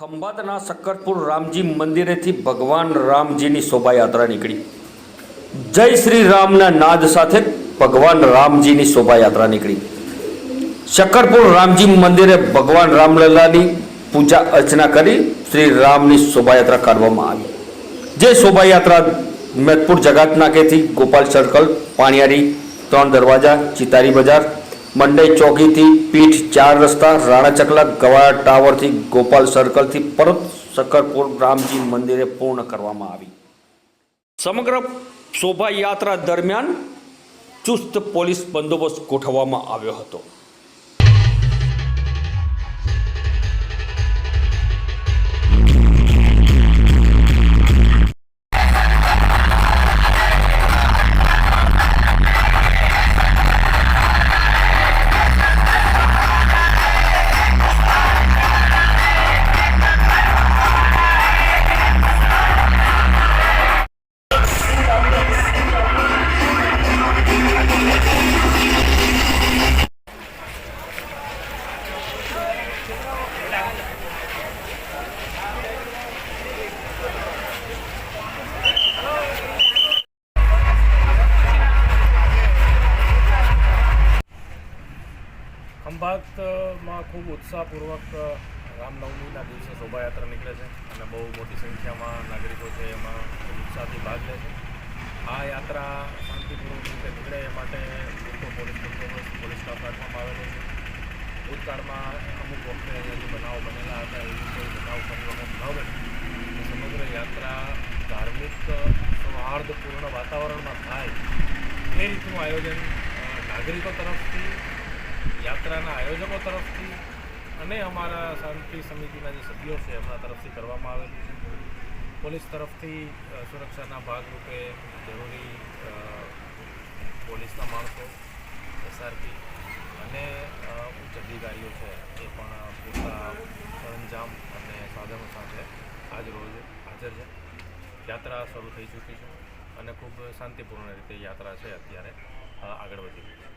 ખંભાતના શક્કરપુર રામજી મંદિરેથી ભગવાન રામજીની શોભાયાત્રા નીકળી. જય શ્રી રામના નાદ સાથે ભગવાન રામજીની શોભાયાત્રા નીકળી. શક્કરપુર રામજી મંદિરે ભગવાન રામલલાની પૂજા અર્ચના કરી શ્રી રામની શોભાયાત્રા કાઢવામાં આવી. જે શોભાયાત્રા મેદપુર જગાતનાકેથી ગોપાલ સર્કલ, પાણીયારી, ત્રણ દરવાજા, ચિતારી બજાર મંડઈ ચોકીથી પીઠ ચાર રસ્તા, રાણા ચકલા ગવાડા ટાવરથી ગોપાલ સર્કલથી પરત શક્કરપુર રામજી મંદિરે પૂર્ણ કરવામાં આવી. સમગ્ર શોભાયાત્રા દરમિયાન ચુસ્ત પોલીસ બંદોબસ્ત ગોઠવવામાં આવ્યો હતો. ખંભાતમાં ખૂબ ઉત્સાહપૂર્વક રામનવમીના દિવસે શોભાયાત્રા નીકળે છે અને બહુ મોટી સંખ્યામાં નાગરિકો છે એમાં ઉત્સાહથી ભાગ લે છે. આ યાત્રા શાંતિપૂર્વક રીતે નીકળે એ માટે લોકો પોલીસ બંદોબસ્ત, પોલીસ સ્ટાફ આવેલો છે. ભૂતકાળમાં અમુક વખતે જે બનાવો બનેલા હતા, એવી કોઈ બનાવ ફરી વખત ન બને સમગ્ર યાત્રા ધાર્મિક સૌહાર્દપૂર્ણ વાતાવરણમાં થાય. એ રીતનું આયોજન નાગરિકો તરફથી યાત્રાના આયોજકો તરફથી અને અમારા શાંતિ સમિતિના જે સભ્યો છે, એમના તરફથી કરવામાં આવેલું છે. પોલીસ તરફથી સુરક્ષાના ભાગરૂપે જરૂરી પોલીસના માણસો એસઆરપી અને ઉચ્ચ અધિકારીઓ છે, એ પણ પૂરતા સરંજામ અને સાધનો સાથે આજ રોજ હાજર છે. યાત્રા શરૂ થઈ ચૂકી છે અને ખૂબ શાંતિપૂર્ણ રીતે યાત્રા છે અત્યારે આગળ વધી રહી છે.